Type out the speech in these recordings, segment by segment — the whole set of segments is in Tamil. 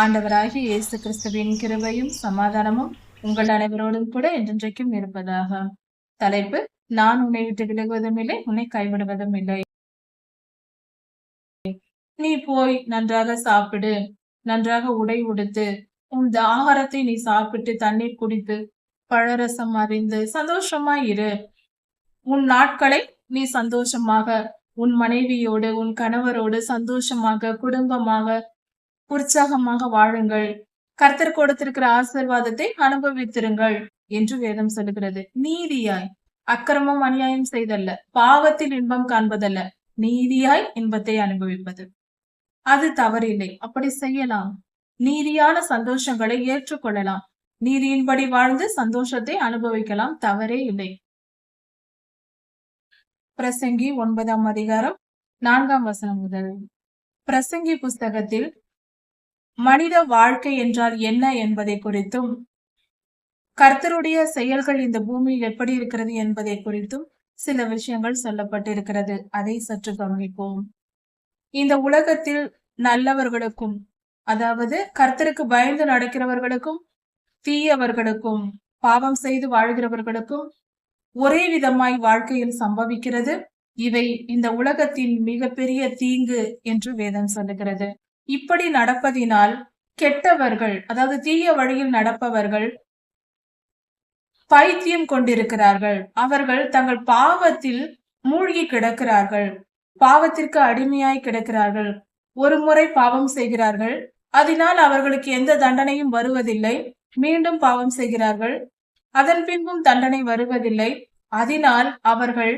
ஆண்டவராகிய இயேசு கிறிஸ்துவின் கிருபையும் சமாதானமும் உங்கள் அனைவரோடும் கூட என்றென்றைக்கும் இருப்பதாக. தலைப்பு நான் உன்னை விட்டு விலகுவதும் இல்லை உன்னை கைவிடுவதும் இல்லை. நீ போய் நன்றாக சாப்பிடு நன்றாக உடை உடுத்து உன் ஆகாரத்தை நீ சாப்பிட்டு தண்ணீர் குடித்து பழரசம் அறிந்து சந்தோஷமா இரு. உன் நாட்களை நீ சந்தோஷமாக உன் மனைவியோடு உன் கணவரோடு சந்தோஷமாக குடும்பமாக உற்சாகமாக வாழுங்கள். கர்த்தர் கொடுத்திருக்கிற ஆசிர்வாதத்தை அனுபவித்திருங்கள் என்று வேதம் சொல்லுகிறது. நீதியாய் அக்கிரமம் அநியாயம் செய்தல்ல பாவத்தில் இன்பம் காண்பதல்ல நீதியாய் இன்பத்தை அனுபவிப்பது. அது தவறில்லை. அப்படி செய்யலாம். நீதியான சந்தோஷங்களை ஏற்றுக்கொள்ளலாம். நீதியின்படி வாழ்ந்து சந்தோஷத்தை அனுபவிக்கலாம். தவறே இல்லை. பிரசங்கி ஒன்பதாம் அதிகாரம் நான்காம் வசனம் முதல். பிரசங்கி புஸ்தகத்தில் மனித வாழ்க்கை என்றால் என்ன என்பதை குறித்தும் கர்த்தருடைய செயல்கள் இந்த பூமியில் எப்படி இருக்கிறது என்பதை குறித்தும் சில விஷயங்கள் சொல்லப்பட்டிருக்கிறது. அதை சற்று கவனிப்போம். இந்த உலகத்தில் நல்லவர்களுக்கும் அதாவது கர்த்தருக்கு பயந்து நடக்கிறவர்களுக்கும் தீயவர்களுக்கும் பாவம் செய்து வாழ்கிறவர்களுக்கும் ஒரே விதமாய் வாழ்க்கையில் சம்பவிக்கிறது. இவை இந்த உலகத்தின் மிகப்பெரிய தீங்கு என்று வேதம் சொல்லுகிறது. இப்படி நடப்பதினால் கெட்டவர்கள் அதாவது தீய வழியில் நடப்பவர்கள் பைத்தியம் கொண்டிருக்கிறார்கள். அவர்கள் தங்கள் பாவத்தில் மூழ்கி கிடக்கிறார்கள். பாவத்திற்கு அடிமையாய் கிடக்கிறார்கள். ஒரு முறை பாவம் செய்கிறார்கள். அதனால் அவர்களுக்கு எந்த தண்டனையும் வருவதில்லை. மீண்டும் பாவம் செய்கிறார்கள். அதன் பின்பும் தண்டனை வருவதில்லை. அதனால் அவர்கள்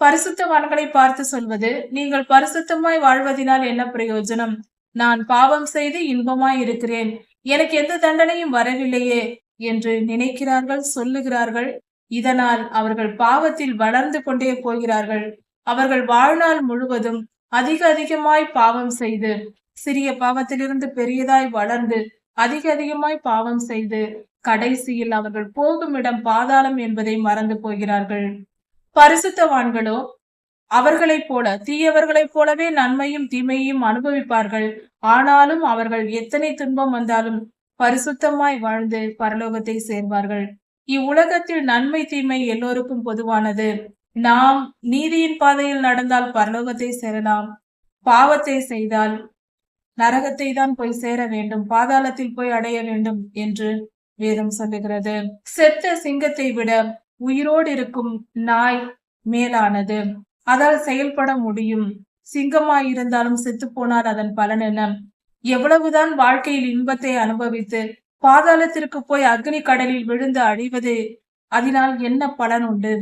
பரிசுத்தவான்களை பார்த்து சொல்வது நீங்கள் பரிசுத்தமாய் வாழ்வதினால் என்ன பிரயோஜனம்? நான் பாவம் செய்து இன்பமாய் இருக்கிறேன் எனக்கு எந்த தண்டனையும் வரவில்லையே என்று நினைக்கிறார்கள் சொல்லுகிறார்கள். இதனால் அவர்கள் பாவத்தில் வளர்ந்து கொண்டே போகிறார்கள். அவர்கள் வாழ்நாள் முழுவதும் அதிக அதிகமாய் பாவம் செய்து சிறிய பாவத்திலிருந்து பெரியதாய் வளர்ந்து அதிக அதிகமாய் பாவம் செய்து கடைசியில் அவர்கள் போகும் இடம் பாதாளம் என்பதை மறந்து போகிறார்கள். பரிசுத்தவான்களோ அவர்களைப் போல தீயவர்களைப் போலவே நன்மையும் தீமையும் அனுபவிப்பார்கள். ஆனாலும் அவர்கள் எத்தனை துன்பம் வந்தாலும் பரிசுத்தமாய் வாழ்ந்து பரலோகத்தை சேர்வார்கள். இவ்வுலகத்தில் நன்மை தீமை எல்லோருக்கும் பொதுவானது. நாம் நீதியின் பாதையில் நடந்தால் பரலோகத்தை சேரலாம். பாவத்தை செய்தால் நரகத்தை தான் போய் சேர வேண்டும். பாதாளத்தில் போய் அடைய வேண்டும் என்று வேதம் சொல்லுகிறது. செத்த சிங்கத்தை விட உயிரோடு இருக்கும் நாய் மேலானது. அதால் செயல்பட முடியும். சிங்கமாய் இருந்தாலும் செத்து போனால் அதன் பலன் என்ன? எவ்வளவுதான் வாழ்க்கையில் இன்பத்தை அனுபவித்து பாதாளத்திற்கு போய் அக்னி கடலில் விழுந்து அழிவது அதனால் என்ன பலன் உண்டு?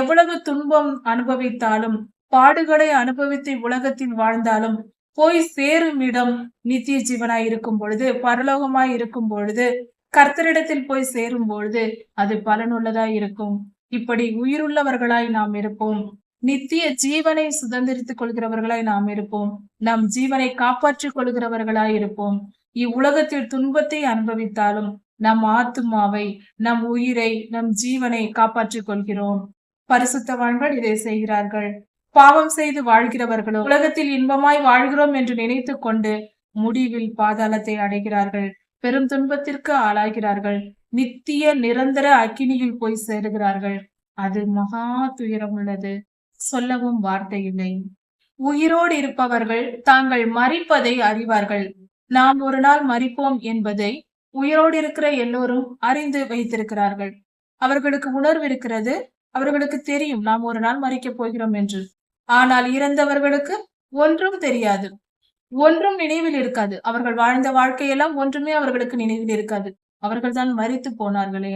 எவ்வளவு துன்பம் அனுபவித்தாலும் பாடுகளை அனுபவித்து உலகத்தில் வாழ்ந்தாலும் போய் சேரும் இடம் நித்திய ஜீவனாய் இருக்கும் பொழுது பரலோகமாய் இருக்கும் பொழுது கர்த்தரிடத்தில் போய் சேரும் பொழுது அது பலனுள்ளதாய் இருக்கும் இப்படி உயிருள்ளவர்களாய் நாம் இருப்போம். நித்திய ஜீவனை சுதந்திரித்துக் கொள்கிறவர்களாய் நாம் இருப்போம். நம் ஜீவனை காப்பாற்றிக் கொள்கிறவர்களாய் இருப்போம். இவ்வுலகத்தில் துன்பத்தை அனுபவித்தாலும் நம் ஆத்துமாவை நம் உயிரை நம் ஜீவனை காப்பாற்றிக் கொள்கிறோம். பரிசுத்தவான்கள் இதை செய்கிறார்கள். பாவம் செய்து வாழ்கிறவர்களோ உலகத்தில் இன்பமாய் வாழ்கிறோம் என்று நினைத்து கொண்டு முடிவில் பாதாளத்தை அடைகிறார்கள். பெரும் துன்பத்திற்கு ஆளாகிறார்கள். நித்திய நிரந்தர அக்கினியில் போய் சேருகிறார்கள். அது மகா துயரம் உள்ளது. சொல்லவும் வார்த்தையில்லை. உயிரோடு இருப்பவர்கள் தாங்கள் மறிப்பதை அறிவார்கள். நாம் ஒரு நாள் மறிப்போம் என்பதை உயிரோடு இருக்கிற எல்லோரும் அறிந்து வைத்திருக்கிறார்கள். அவர்களுக்கு உணர்வு இருக்கிறது அவர்களுக்கு தெரியும் நாம் ஒரு நாள் மறிக்கப் போகிறோம் என்று. ஆனால் இறந்தவர்களுக்கு ஒன்றும் தெரியாது. ஒன்றும் நினைவில் இருக்காது. அவர்கள் வாழ்ந்த வாழ்க்கையெல்லாம் ஒன்றுமே அவர்களுக்கு நினைவில் இருக்காது. அவர்கள் தான் மறித்து போனார்களே.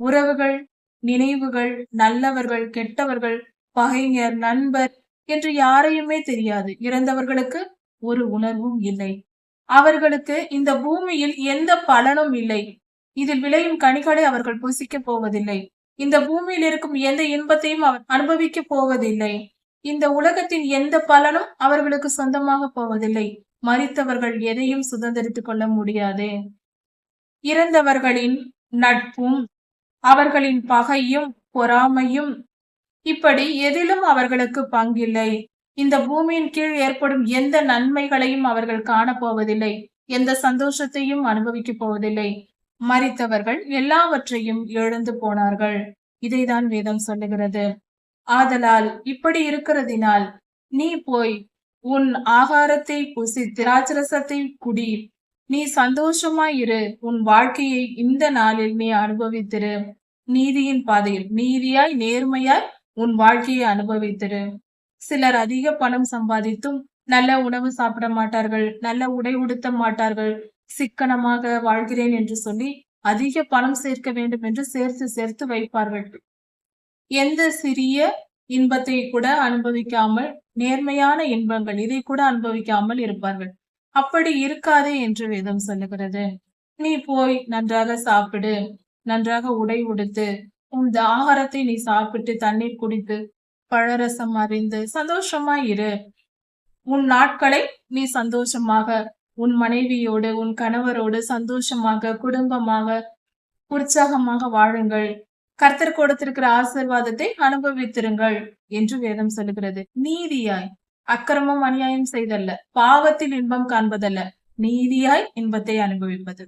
உறவுகள் நினைவுகள் நல்லவர்கள் கெட்டவர்கள் பகைஞர் நண்பர் என்று யாரையுமே தெரியாது. இறந்தவர்களுக்கு ஒரு உணர்வும் இல்லை. அவர்களுக்கு இந்த பூமியில் எந்த பலனும் இல்லை. இதில் விளையும் கனிகளை அவர்கள் புசிக்கப் போவதில்லை. இந்த பூமியில் இருக்கும் எந்த இன்பத்தையும் அவர் அனுபவிக்க போவதில்லை. இந்த உலகத்தின் எந்த பலனும் அவர்களுக்கு சொந்தமாக போவதில்லை. மறித்தவர்கள் எதையும் சுதந்திரித்துக் கொள்ள முடியாது. இறந்தவர்களின் நட்பும் அவர்களின் பகையும் பொறாமையும் இப்படி எதிலும் அவர்களுக்கு பங்கில்லை. இந்த பூமியின் கீழ் ஏற்படும் எந்த நன்மைகளையும் அவர்கள் காணப்போவதில்லை. எந்த சந்தோஷத்தையும் அனுபவிக்க போவதில்லை. மறித்தவர்கள் எல்லாவற்றையும் எழுந்து போனார்கள். இதைதான் வேதம் சொல்லுகிறது. ஆதலால் இப்படி இருக்கிறதினால் நீ போய் உன் ஆகாரத்தை புசி திராட்சரசத்தை குடி. நீ சந்தோஷமாய் இரு. உன் வாழ்க்கையை இந்த நாளில் நீ அனுபவித்திரு. நீதியின் பாதையில் நீதியாய் நேர்மையாய் உன் வாழ்க்கையை அனுபவித்திரு. சிலர் அதிக பணம் சம்பாதித்தும் நல்ல உணவு சாப்பிட மாட்டார்கள் நல்ல உடை உடுத்த மாட்டார்கள். சிக்கனமாக வாழ்கிறேன் என்று சொல்லி அதிக பணம் சேர்க்க வேண்டும் என்று சேர்த்து சேர்த்து வைப்பார்கள். எந்த சிறிய இன்பத்தை கூட அனுபவிக்காமல் நேர்மையான இன்பங்கள் இதை கூட அனுபவிக்காமல் இருப்பார்கள். அப்படி இருக்காதே என்று வேதம் சொல்லுகிறது. நீ போய் நன்றாக சாப்பிடு நன்றாக உடை உடுத்து உன் ஆகாரத்தை நீ சாப்பிட்டு தண்ணீர் குடித்து பழரசம் அறிந்து சந்தோஷமா இரு. உன் நாட்களை நீ சந்தோஷமாக உன் மனைவியோடு உன் கணவரோடு சந்தோஷமாக குடும்பமாக உற்சாகமாக வாழுங்கள். கர்த்தர் கொடுத்திருக்கிற ஆசிர்வாதத்தை அனுபவித்திருங்கள் என்று வேதம் சொல்லுகிறது. நீதியாய் அக்கிரமம் அநியாயம் செய்தல்ல பாவத்தில் இன்பம் காண்பதல்ல நீதியாய் இன்பத்தை அனுபவிப்பது.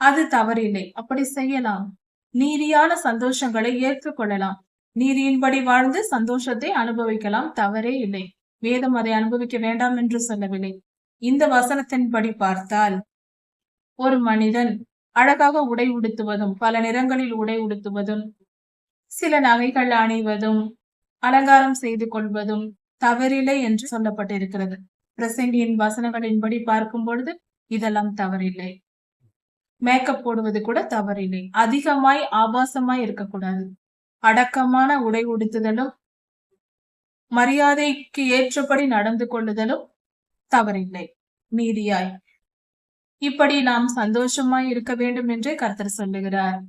அது தவறில்லை. அப்படி செய்யலாம். நீதியான சந்தோஷங்களை ஏற்றுக்கொள்ளலாம் நீதியின்படி வாழ்ந்து சந்தோஷத்தை அனுபவிக்கலாம். தவறே இல்லை. வேதம் அதை அனுபவிக்க வேண்டாம் என்று சொல்லவில்லை. இந்த வசனத்தின்படி பார்த்தால் ஒரு மனிதன் அழகாக உடை உடுத்துவதும் பல நிறங்களில் உடை உடுத்துவதும் சில நகைகள் அணிவதும் அலங்காரம் செய்து கொள்வதும் தவறில்லை என்று சொல்லப்பட்டிருக்கிறது. பிரசங்கியின் வசனங்களின்படி பார்க்கும் பொழுது இதெல்லாம் தவறில்லை. மேக்கப் போடுவது கூட தவறில்லை. அதிகமாய் ஆபாசமாய் இருக்கக்கூடாது. அடக்கமான உடை உடுத்துதலும் மரியாதைக்கு ஏற்றபடி நடந்து கொள்ளுதலும் தவறில்லை. நீதியாய். இப்படி நாம் சந்தோஷமாய் இருக்க வேண்டும் என்றே கர்த்தர் சொல்லுகிறார்.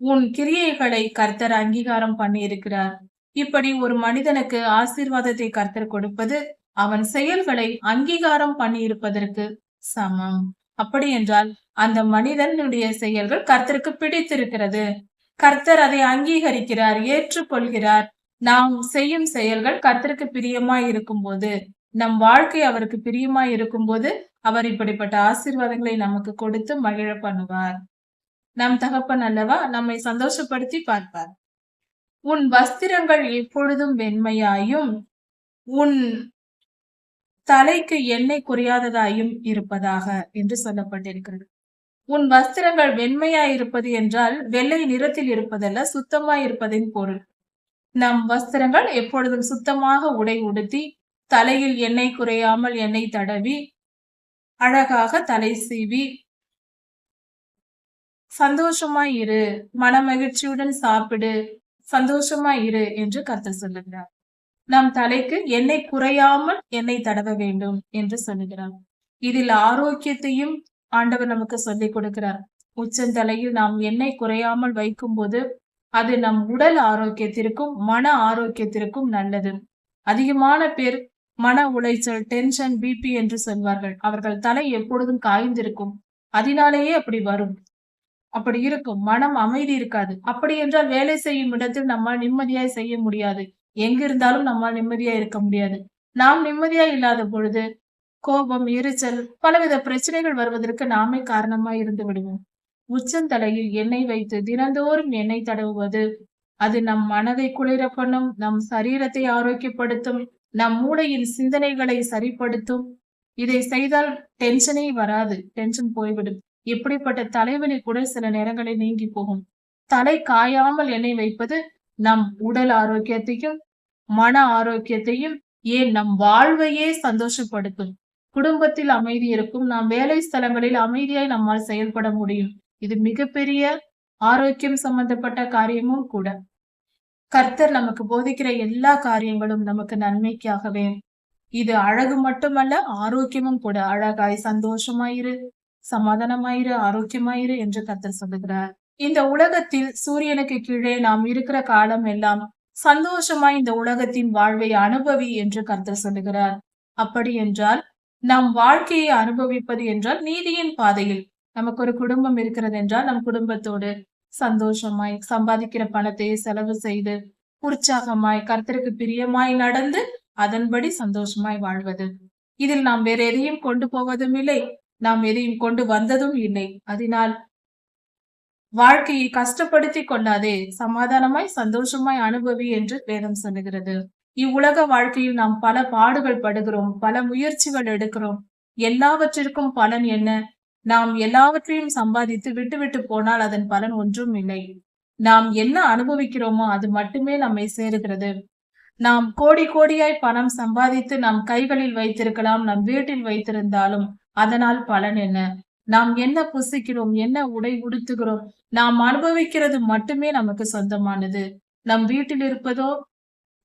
உன் கிரியைகளை கர்த்தர் அங்கீகாரம் பண்ணி இருக்கிறார் இப்படி ஒரு மனிதனுக்கு ஆசீர்வாதத்தை கர்த்தர் கொடுப்பது அவன் செயல்களை அங்கீகாரம் பண்ணி இருப்பதற்கு சமம். அப்படி என்றால் அந்த மனிதனுடைய செயல்கள் கர்த்தருக்கு பிடித்திருக்கிறது. கர்த்தர் அதை அங்கீகரிக்கிறார் ஏற்றுக்கொள்கிறார். நாம் செய்யும் செயல்கள் கர்த்தருக்கு பிரியமாய் இருக்கும்போது நம் வாழ்க்கை அவருக்கு பிரியமாய் இருக்கும்போது அவர் இப்படிப்பட்ட ஆசீர்வாதங்களை நமக்கு கொடுத்து மகிழ பண்ணுவார். நம் தகப்பன் அல்லவா நம்மை சந்தோஷப்படுத்தி பார்ப்பார். உன் வஸ்திரங்கள் எப்பொழுதும் வெண்மையாயும் உன் தலைக்கு எண்ணெய் குறையாததாயும் இருப்பதாக என்று சொல்லப்பட்டிருக்கிறது. உன் வஸ்திரங்கள் வெண்மையா இருப்பது என்றால் வெள்ளை நிறத்தில் இருப்பதல்ல சுத்தமா இருப்பதின் பொருள். நம் வஸ்திரங்கள் எப்பொழுதும் சுத்தமாக உடை உடுத்தி தலையில் எண்ணெய் குறையாமல் எண்ணெய் தடவி அழகாக தலை சீவி சந்தோஷமாய் இரு மனமகிழ்ச்சியுடன் சாப்பிடு சந்தோஷமா இரு என்று கருத்து சொல்லுகிறார். நம் தலைக்கு எண்ணெய் குறையாமல் எண்ணெய் தடவ வேண்டும் என்று சொல்லுகிறார். இதில் ஆரோக்கியத்தையும் ஆண்டவர் நமக்கு சொல்லிக் கொடுக்கிறார். உச்சந்தலையில் நாம் எண்ணெய் குறையாமல் வைக்கும் போது அது நம் உடல் ஆரோக்கியத்திற்கும் மன ஆரோக்கியத்திற்கும் நல்லது. அதிகமான பேர் மன உளைச்சல் டென்ஷன் பிபி என்று சொல்வார்கள். அவர்கள் தலை எப்பொழுதும் காய்ந்திருக்கும். அதனாலேயே அப்படி வரும். அப்படி இருக்கும். மனம் அமைதி இருக்காது. அப்படி என்றால் வேலை செய்யும் இடத்தில் நம்ம நிம்மதியாய் செய்ய முடியாது. எங்கிருந்தாலும் நம்மால் நிம்மதியா இருக்க முடியாது. நாம் நிம்மதியா இல்லாத பொழுது கோபம் எரிச்சல் பலவித பிரச்சனைகள் வருவதற்கு நாமே காரணமாய் இருந்து விடுவோம். உச்சந்தலையில் எண்ணெய் வைத்து தினந்தோறும் எண்ணெய் தடவுவது அது நம் மனதை குளிர பண்ணும் நம் சரீரத்தை ஆரோக்கியப்படுத்தும் நம் மூளையின் சிந்தனைகளை சரிப்படுத்தும். இதை செய்தால் டென்ஷனே வராது டென்ஷன் போய்விடும். இப்படிப்பட்ட தலைவலி கூட சில நேரங்களில் நீங்கி போகும். தலை காயாமல் எண்ணெய் வைப்பது நம் உடல் ஆரோக்கியத்தையும் மன ஆரோக்கியத்தையும் ஏன் நம் வாழ்வையே சந்தோஷப்படுத்தும். குடும்பத்தில் அமைதி இருக்கும் நாம் வேலை ஸ்தலங்களில் அமைதியாய் நம்மால் செயல்பட முடியும். இது மிகப்பெரிய ஆரோக்கியம் சம்பந்தப்பட்ட காரியமும் கூட. கர்த்தர் நமக்கு போதிக்கிற எல்லா காரியங்களும் நமக்கு நன்மைக்காகவே. இது அழகு மட்டுமல்ல ஆரோக்கியமும் கூட. அழகாய் சந்தோஷமாயிரு சமாதானமாயிரு ஆரோக்கியமாயிரு என்று கர்த்தர் சொல்லுகிறார். இந்த உலகத்தில் சூரியனுக்கு கீழே நாம் இருக்கிற காலம் எல்லாம் சந்தோஷமா இந்த உலகத்தின் வாழ்வை அனுபவி என்று கர்த்தர் சொல்லுகிறார். அப்படி என்றால் நம் வாழ்க்கையை அனுபவிப்பது என்றால் நீதியின் பாதையில் நமக்கு ஒரு குடும்பம் இருக்கிறது என்றால் நம் குடும்பத்தோடு சந்தோஷமாய் சம்பாதிக்கிற பணத்தை செலவு செய்து உற்சாகமாய் கர்த்தருக்கு பிரியமாய் நடந்து அதன்படி சந்தோஷமாய் வாழ்வது. இதில் நாம் வேற எதையும் கொண்டு போவதும் இல்லை. நாம் எதையும் கொண்டு வந்ததும் இல்லை. அதனால் வாழ்க்கையை கஷ்டப்படுத்தி கொள்ளாதே சமாதானமாய் சந்தோஷமாய் அனுபவி என்று வேதம் சொல்லுகிறது. இவ்வுலக வாழ்க்கையில் நாம் பல பாடுகள் படுகிறோம் பல முயற்சிகள் எடுக்கிறோம். எல்லாவற்றிற்கும் பலன் என்ன? நாம் எல்லாவற்றையும் சம்பாதித்து விட்டுவிட்டு போனால் அதன் பலன் ஒன்றும் இல்லை. நாம் என்ன அனுபவிக்கிறோமோ அது மட்டுமே நம்மை சேருகிறது. நாம் கோடி கோடியாய் பணம் சம்பாதித்து நம் கைகளில் வைத்திருக்கலாம் நம் வீட்டில் வைத்திருந்தாலும் அதனால் பலன் என்ன? நாம் என்ன புசிக்கிறோம் என்ன உடை உடுத்துகிறோம் நாம் அனுபவிக்கிறது மட்டுமே நமக்கு சொந்தமானது. நம் வீட்டில் இருப்பதோ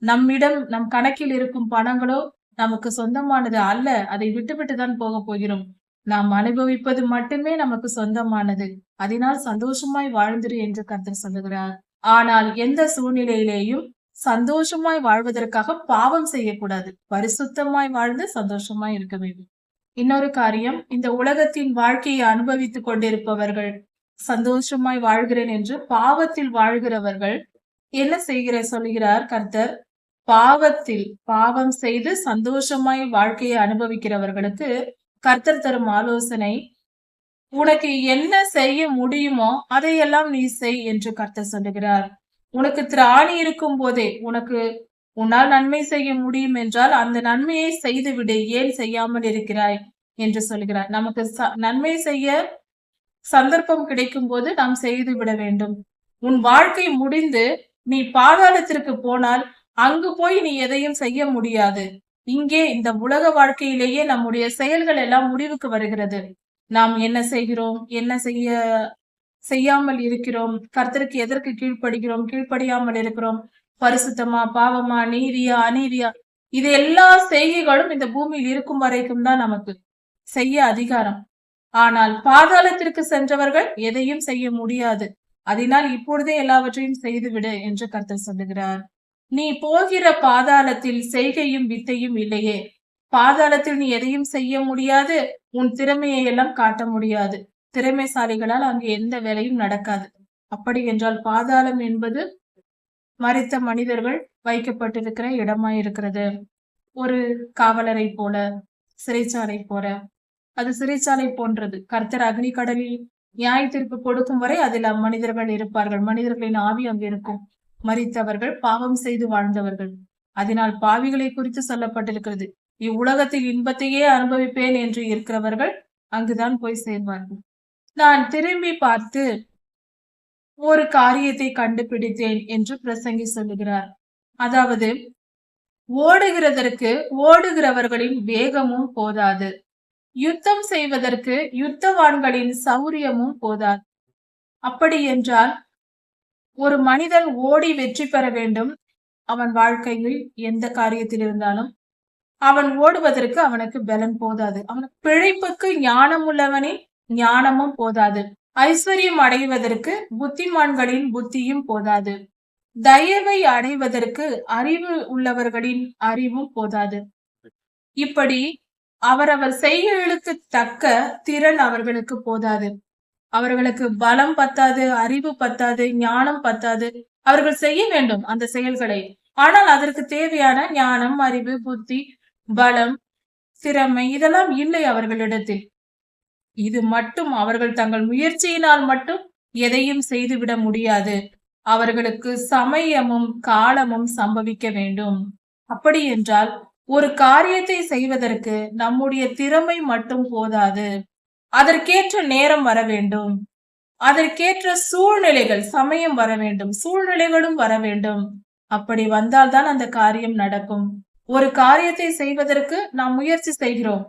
நம்மிடம் நம் கணக்கில் இருக்கும் பணங்களோ நமக்கு சொந்தமானது அல்ல. அதை விட்டுவிட்டு தான் போக போகிறோம். நாம் அனுபவிப்பது மட்டுமே நமக்கு சொந்தமானது. அதனால் சந்தோஷமாய் வாழ்ந்துரு என்று கர்த்தர் சொல்லுகிறார். ஆனால் எந்த சூழ்நிலையிலேயும் சந்தோஷமாய் வாழ்வதற்காக பாவம் செய்யக்கூடாது. பரிசுத்தமாய் வாழ்ந்து சந்தோஷமாய் இருக்க வேண்டும். இன்னொரு காரியம் இந்த உலகத்தின் வாழ்க்கையை அனுபவித்துக் கொண்டிருப்பவர்கள் சந்தோஷமாய் வாழ்கிறேன் என்று பாவத்தில் வாழ்கிறவர்கள் என்ன செய்கிற சொல்கிறார் கர்த்தர். பாவத்தில் பாவம் செய்து சந்தோஷமாய் வாழ்க்கையை அனுபவிக்கிறவர்களுக்கு கர்த்தர் தரும் ஆலோசனை உனக்கு என்ன செய்ய முடியுமோ அதையெல்லாம் நீ செய் என்று கர்த்தர் சொல்லுகிறார். உனக்கு திராணி இருக்கும் போதே உனக்கு உன்னால் நன்மை செய்ய முடியும் என்றால் அந்த நன்மையை செய்துவிடு ஏன் செய்யாமல் இருக்கிறாய்? என்று சொல்கிறார். நமக்கு நன்மை செய்ய சந்தர்ப்பம் கிடைக்கும் போது நாம் செய்து விட வேண்டும். உன் வாழ்க்கை முடிந்து நீ பாதாளத்திற்கு போனால் அங்கு போய் நீ எதையும் செய்ய முடியாது. இங்கே இந்த உலக வாழ்க்கையிலேயே நம்முடைய செயல்கள் எல்லாம் முடிவுக்கு வருகிறது. நாம் என்ன செய்கிறோம்? என்ன செய்ய செய்யாமல் இருக்கிறோம்? கர்த்தருக்கு எதற்கு கீழ்ப்படுகிறோம்? கீழ்ப்படியாமல் இருக்கிறோம்? பரிசுத்தமா பாவமா நீதியா அநீதியா இது எல்லா செய்கைகளும் இந்த பூமியில் இருக்கும் வரைக்கும் தான் நமக்கு செய்ய அதிகாரம். ஆனால் பாதாளத்திற்கு சென்றவர்கள் எதையும் செய்ய முடியாது. அதனால் இப்பொழுதே எல்லாவற்றையும் செய்துவிடு என்று கர்த்தர் சொல்லுகிறார். நீ போகிற பாதாளத்தில் செய்கையும் வித்தையும் இல்லையே. பாதாளத்தில் நீ எதையும் செய்ய முடியாது. உன் திறமையை எல்லாம் காட்ட முடியாது. திறமைசாலிகளால் அங்கு எந்த வேலையும் நடக்காது. அப்படி என்றால் பாதாளம் என்பது மறித்த மனிதர்கள் வைக்கப்பட்டிருக்கிற இடமா இருக்கிறது ஒரு காவலரை போல சிறைச்சாலை போல. அது சிறைச்சாலை போன்றது. கர்த்தர் அக்னி கடலில் நியாய தீர்ப்பு கொடுக்கும் வரை அதில் மனிதர்கள் இருப்பார்கள். மனிதர்களின் ஆவி அங்கு இருக்கும். மறித்தவர்கள் பாவம் செய்து வாழ்ந்தவர்கள். அதனால் பாவிகளை குறித்து சொல்லப்பட்டிருக்கிறது. இவ்வுலகத்தில் இன்பத்தையே அனுபவிப்பேன் என்று இருக்கிறவர்கள் அங்குதான் போய் சேர்வார்கள். நான் திரும்பி பார்த்து ஒரு காரியத்தை கண்டுபிடித்தேன் என்று பிரசங்கி சொல்லுகிறார். அதாவது ஓடுகிறதற்கு ஓடுகிறவர்களின் வேகமும் போதாது. யுத்தம் செய்வதற்கு யுத்தவான்களின் சௌரியமும் போதாது. அப்படி என்றால் ஒரு மனிதன் ஓடி வெற்றி பெற வேண்டும். அவன் வாழ்க்கையில் எந்த காரியத்தில் இருந்தாலும் அவன் ஓடுவதற்கு அவனுக்கு பலன் போதாது. அவனுக்கு பிழைப்புக்கு ஞானம் உள்ளவனே ஞானமும் போதாது. ஐஸ்வர்யம் அடைவதற்கு புத்திமான்களின் புத்தியும் போதாது. தயவை அடைவதற்கு அறிவு உள்ளவர்களின் அறிவும் போதாது. இப்படி அவரவர் செய்களுக்கு தக்க திறன் அவர்களுக்கு போதாது. அவர்களுக்கு பலம் பத்தாது அறிவு பத்தாது ஞானம் பத்தாது. அவர்கள் செய்ய வேண்டும் அந்த செயல்களை. ஆனால் அதற்கு தேவையான ஞானம் அறிவு புத்தி பலம் திறமை இதெல்லாம் இல்லை அவர்களிடத்தில். இது மட்டும் அவர்கள் தங்கள் முயற்சியினால் மட்டும் எதையும் செய்துவிட முடியாது. அவர்களுக்கு சமயமும் காலமும் சம்பவிக்க வேண்டும். அப்படி என்றால் ஒரு காரியத்தை செய்வதற்கு நம்முடைய திறமை மட்டும் போதாது. அதற்கேற்ற நேரம் வர வேண்டும். அதற்கேற்ற சூழ்நிலைகள் சமயம் வர வேண்டும். சூழ்நிலைகளும் வர வேண்டும். அப்படி வந்தால்தான் அந்த காரியம் நடக்கும். ஒரு காரியத்தை செய்வதற்கு நாம் முயற்சி செய்கிறோம்.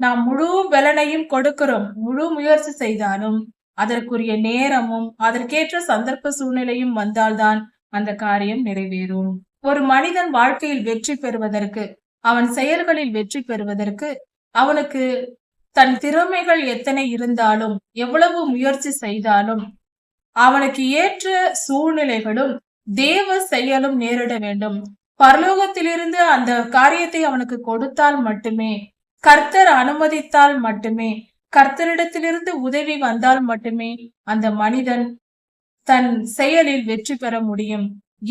நாம் முழு பலனையும் கொடுக்கிறோம் முழு முயற்சி செய்தாலும் அதற்குரிய நேரமும் அதற்கேற்ற சந்தர்ப்ப சூழ்நிலையும் வந்தால்தான் அந்த காரியம் நிறைவேறும். ஒரு மனிதன் வாழ்க்கையில் வெற்றி பெறுவதற்கு அவன் செயல்களில் வெற்றி பெறுவதற்கு அவனுக்கு தன் திறமைகள் எத்தனை இருந்தாலும் எவ்வளவு முயற்சி செய்தாலும் அவனுக்கு ஏற்ற சூழ்நிலைகளும் தேவ செயலும் நேரிட வேண்டும். பரலோகத்திலிருந்து அந்த காரியத்தை அவனுக்கு கொடுத்தால் மட்டுமே கர்த்தர் அனுமதித்தால் மட்டுமே கர்த்தரிடத்திலிருந்து உதவி வந்தால் மட்டுமே அந்த மனிதன் தன் செயலில் வெற்றி பெற முடியும்.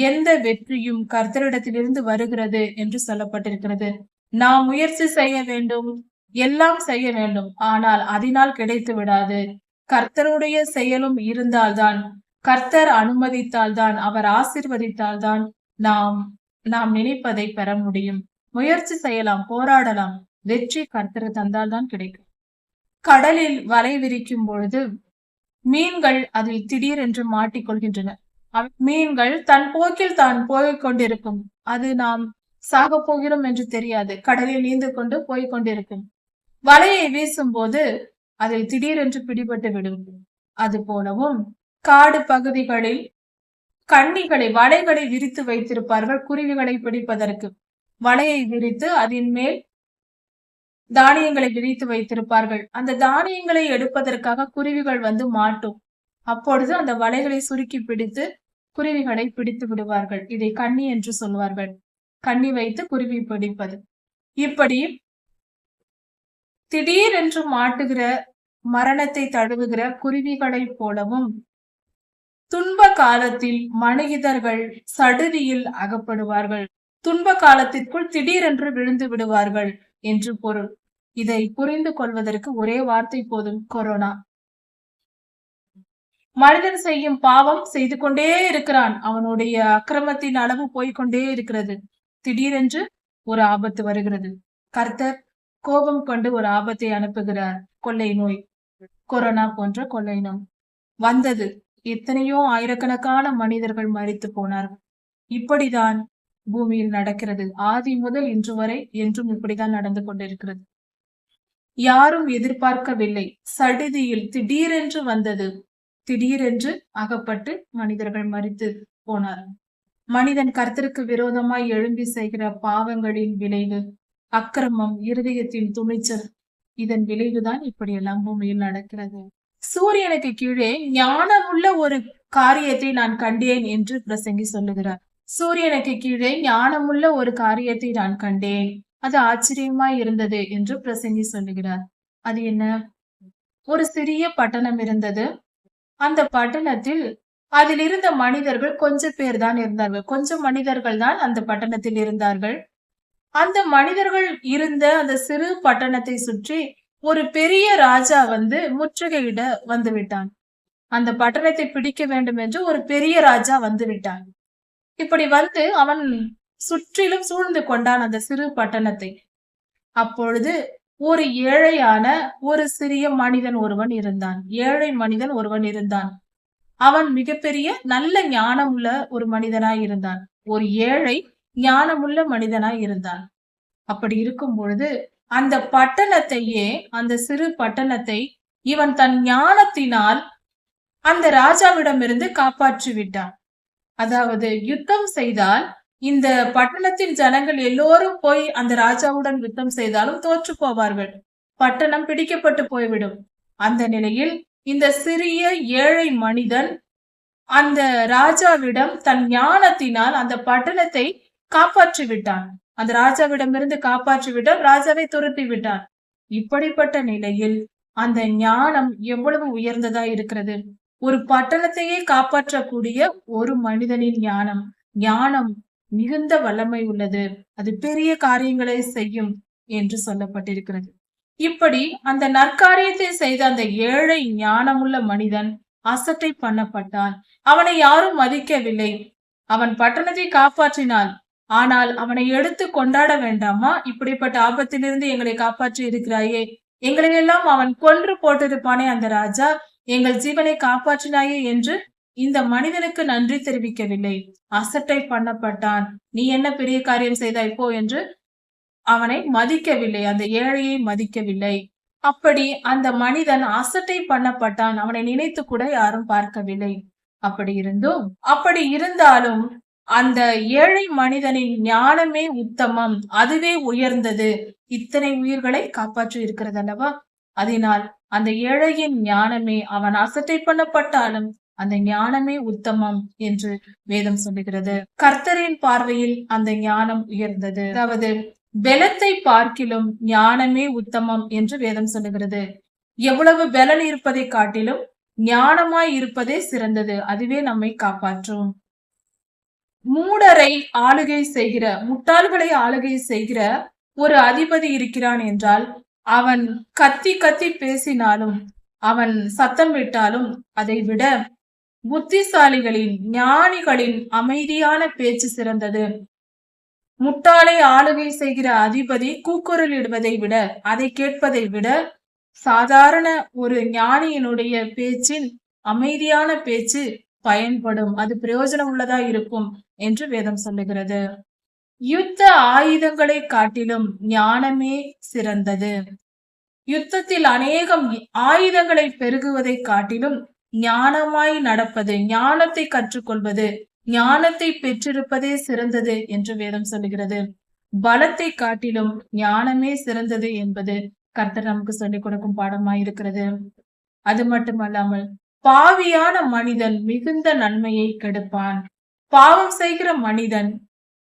எந்த வெற்றியும் கர்த்தரிடத்திலிருந்து வருகிறது என்று சொல்லப்பட்டிருக்கிறது. நாம் முயற்சி செய்ய வேண்டும் எல்லாம் செய்ய வேண்டும். ஆனால் அதனால் கிடைத்து விடாது. கர்த்தருடைய செயலும் இருந்தால்தான் கர்த்தர் அனுமதித்தால்தான் அவர் ஆசிர்வதித்தால்தான் நாம் நாம் நினைப்பதை பெற முடியும். முயற்சி செய்யலாம் போராடலாம். வெற்றி கர்த்தர் தந்தால்தான் கிடைக்கும். கடலில் வலை விரிக்கும் பொழுது மீன்கள் அதில் திடீரென்று மாட்டிக்கொள்கின்றன. மீன்கள் தன் போக்கில் தான் போய்க் கொண்டிருக்கும். அது நாம் சாக போகிறோம் என்று தெரியாது. கடலில் நீந்து கொண்டு போய்க் கொண்டிருக்கும். வலையை வீசும்போது அதில் திடீரென்று பிடிபட்டு விடும். அது போலவும் காடு பகுதிகளில் கண்ணிகளை வலைகளை விரித்து வைத்திருப்பார்கள். குருவிகளை பிடிப்பதற்கு. வலையை விரித்து அதன் மேல் தானியங்களை விரித்து வைத்திருப்பார்கள். அந்த தானியங்களை எடுப்பதற்காக குருவிகள் வந்து மாட்டும். அப்பொழுது அந்த வலைகளை சுருக்கி பிடித்து குருவிகளை பிடித்து விடுவார்கள். இதை கண்ணி என்று சொல்வார்கள். கண்ணி வைத்து குருவி பிடிப்பது. இப்படி திடீரென்று மாட்டுகிற மரணத்தை தழுவுகிற குருவிகளைப் போலவும் துன்ப காலத்தில் மனிதர்கள் சடுதியில் அகப்படுவார்கள். துன்ப காலத்திற்குள் திடீரென்று விழுந்து விடுவார்கள். என்று பொருள். இதை புரிந்து கொள்வதற்கு ஒரே வார்த்தை போதும் கொரோனா. மனிதன் செய்யும் பாவம் செய்து கொண்டே இருக்கிறான். அவனுடைய அக்கிரமத்தின் அளவு போய்க்கொண்டே இருக்கிறது. திடீரென்று ஒரு ஆபத்து வருகிறது. கர்த்தர் கோபம் கொண்டு ஒரு ஆபத்தை அனுப்புகிறார். கொள்ளை நோய். கொரோனா போன்ற கொள்ளை நோய். வந்தது. எத்தனையோ ஆயிரக்கணக்கான மனிதர்கள் மறித்து போனார்கள். இப்படிதான் பூமியில் நடக்கிறது. ஆதி முதல் இன்று வரை என்றும் இப்படிதான் நடந்து கொண்டிருக்கிறது. யாரும் எதிர்பார்க்கவில்லை. சடுதியில் திடீரென்று வந்தது. திடீரென்று அகப்பட்டு மனிதர்கள் மறித்து போனார். மனிதன் கர்த்தருக்கு விரோதமாய் எழும்பி செய்கிற பாவங்களின் விளைவு அக்கிரமம் இருதயத்தின் துணிச்சல் இதன் விளைவுதான் இப்படியெல்லாம் பூமியில் நடக்கிறது. சூரியனுக்கு கீழே ஞானமுள்ள ஒரு காரியத்தை நான் கண்டேன் என்று பிரசங்கி சொல்லுகிறார். சூரியனுக்கு கீழே ஞானமுள்ள ஒரு காரியத்தை நான் கண்டேன். அது ஆச்சரியமாய் இருந்தது என்று பிரசங்கி சொல்லுகிறார். அது என்ன? ஒரு சிறிய பட்டணம் இருந்தது. அந்த பட்டணத்தில் அதில் இருந்த மனிதர்கள் கொஞ்சம் பேர் தான் இருந்தார்கள். கொஞ்சம் மனிதர்கள் தான் அந்த பட்டணத்தில் இருந்தார்கள். அந்த மனிதர்கள் இருந்த அந்த சிறு பட்டணத்தை சுற்றி ஒரு பெரிய ராஜா வந்து முற்றுகையிட வந்து விட்டான். அந்த பட்டணத்தை பிடிக்க வேண்டும் என்று ஒரு பெரிய ராஜா வந்து விட்டான். இப்படி வந்து அவன் சுற்றிலும் சூழ்ந்து கொண்டான் அந்த சிறு பட்டணத்தை. அப்பொழுது ஒரு ஏழையான ஒரு சிறிய மனிதன் ஒருவன் இருந்தான். ஏழை மனிதன் ஒருவன் இருந்தான். அவன் மிகப்பெரிய நல்ல ஞானமுள்ள ஒரு மனிதனாய் இருந்தான். ஒரு ஏழை ஞானமுள்ள மனிதனாய் இருந்தான். அப்படி இருக்கும் பொழுது அந்த பட்டணத்தையே அந்த சிறு பட்டணத்தை இவன் தன் ஞானத்தினால் அந்த ராஜாவிடமிருந்து காப்பாற்றி விட்டான் அதாவது யுத்தம் செய்தால் இந்த பட்டணத்தின் ஜனங்கள் எல்லோரும் போய் அந்த ராஜாவுடன் யுத்தம் செய்தாலும் தோற்று போவார்கள். பட்டணம் பிடிக்கப்பட்டு போய்விடும். அந்த நிலையில் இந்த சிறிய ஏழை மனிதன் அந்த ராஜாவிடம் தன் ஞானத்தினால் அந்த பட்டணத்தை காப்பாற்றி விட்டான் அந்த ராஜாவிடமிருந்து காப்பாற்றி விட்டான் ராஜாவை துரத்தி விட்டான் இப்படிப்பட்ட நிலையில் அந்த ஞானம் எவ்வளவு உயர்ந்ததா இருக்கிறது? ஒரு பட்டணத்தையே காப்பாற்றக்கூடிய ஒரு மனிதனின் ஞானம். ஞானம் மிகுந்த வல்லமை உள்ளது. அது பெரிய காரியங்களை செய்யும் என்று சொல்லப்பட்டிருக்கிறது. இப்படி அந்த நற்காரியத்தை செய்த அந்த ஏழை ஞானமுள்ள மனிதன் அசட்டை பண்ணப்பட்டான். அவனை யாரும் மதிக்கவில்லை. அவன் பட்டணத்தை காப்பாற்றினான். ஆனால் அவனை எடுத்து கொண்டாட வேண்டாமா? இப்படிப்பட்ட ஆபத்திலிருந்து எங்களை காப்பாற்றி இருக்கிறாயே எங்களை எல்லாம் அவன் கொன்று போட்டிருப்பானே அந்த ராஜா? எங்கள் ஜீவனை காப்பாற்றினாயே என்று இந்த மனிதனுக்கு நன்றி தெரிவிக்கவில்லை. அசட்டை பண்ணப்பட்டான். நீ என்ன பெரிய காரியம் செய்தாய் போ என்று அவனை மதிக்கவில்லை. அந்த ஏழையை மதிக்கவில்லை. அப்படி அந்த மனிதன் அசட்டை பண்ணப்பட்டான். அவனை நினைத்து கூட யாரும் பார்க்கவில்லை. அப்படி இருந்தும் அப்படி இருந்தாலும் அந்த ஏழை மனிதனின் ஞானமே உத்தமம். அதுவே உயர்ந்தது. இத்தனை உயிர்களை காப்பாற்றி இருக்கிறது அல்லவா அதனால் அந்த ஏழையின் ஞானமே அவன் அசட்டை பண்ணப்பட்டாலும் அந்த ஞானமே உத்தமம் என்று வேதம் சொல்லுகிறது. கர்த்தரின் பார்வையில் அந்த ஞானம் உயர்ந்தது. அதாவது பலத்தை பார்க்கிலும் ஞானமே உத்தமம் என்று வேதம் சொல்லுகிறது. எவ்வளவு பலன் இருப்பதை காட்டிலும் ஞானமாய் இருப்பதே சிறந்தது. அதுவே நம்மை காப்பாற்றும். மூடரை ஆளுகை செய்கிற முட்டாள்களை ஆளுகை செய்கிற ஒரு அதிபதி இருக்கிறான் என்றால் அவன் கத்தி கத்தி பேசினாலும் அவன் சத்தம் விட்டாலும் அதை விட புத்திசாலிகளின் ஞானிகளின் அமைதியான பேச்சு சிறந்தது. முட்டாளை ஆளுகை செய்கிற அதிபதி கூக்குரலிடுவதை விட அதை கேட்பதை விட சாதாரண ஒரு ஞானியினுடைய பேச்சின் அமைதியான பேச்சு பயன்படும். அது பிரயோஜனம் உள்ளதா இருக்கும் என்று வேதம் சொல்லுகிறது. யுத்த ஆயுதங்களை காட்டிலும் ஞானமே சிறந்தது. யுத்தத்தில் அநேகம் ஆயுதங்களை பெருகுவதை காட்டிலும் ஞானமாய் நடப்பது ஞானத்தை கற்றுக்கொள்வது ஞானத்தை பெற்றிருப்பதே சிறந்தது என்று வேதம் சொல்லுகிறது. பலத்தை காட்டிலும் ஞானமே சிறந்தது என்பது கர்த்தர் நமக்கு சொல்லிக் கொடுக்கும் பாடமாய் இருக்கிறது அது மட்டுமல்லாமல் பாவியான மனிதன் மிகுந்த நன்மையை கெடுப்பான். பாவம் செய்கிற மனிதன்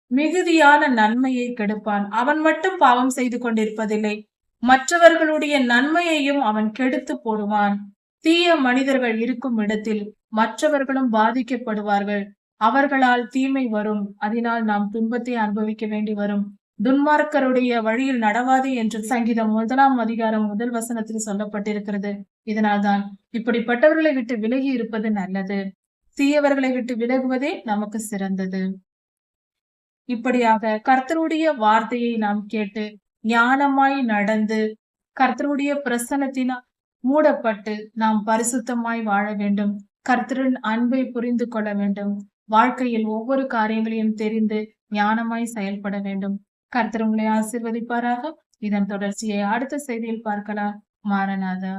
மிகுதியான நன்மையை கெடுப்பான். அவன் மட்டும் பாவம் செய்து கொண்டிருப்பதில்லை. மற்றவர்களுடைய நன்மையையும் அவன் கெடுத்து போடுவான். தீய மனிதர்கள் இருக்கும் இடத்தில் மற்றவர்களும் பாதிக்கப்படுவார்கள். அவர்களால் தீமை வரும். அதனால் நாம் துன்பத்தை அனுபவிக்க வேண்டி வரும். துன்மார்க்கருடைய வழியில் நடவாது என்று சங்கீதம் முதலாம் அதிகாரம் முதல் வசனத்தில் சொல்லப்பட்டிருக்கிறது. இதனால்தான் இப்படிப்பட்டவர்களை விட்டு விலகி இருப்பது நல்லது. தீயவர்களை விட்டு விலகுவதே நமக்கு சிறந்தது. இப்படியாக கர்த்தருடைய வார்த்தையை நாம் கேட்டு ஞானமாய் நடந்து கர்த்தருடைய பிரசனத்தினால் மூடப்பட்டு நாம் பரிசுத்தமாய் வாழ வேண்டும். கர்த்தரின் அன்பை புரிந்து கொள்ள வேண்டும். வாழ்க்கையில் ஒவ்வொரு காரியங்களையும் தெரிந்து ஞானமாய் செயல்பட வேண்டும். கர்த்தர் உங்களை ஆசிர்வதிப்பாராக. இதன் தொடர்ச்சியை அடுத்த செய்தியில் பார்க்கலாம். மாரநாதா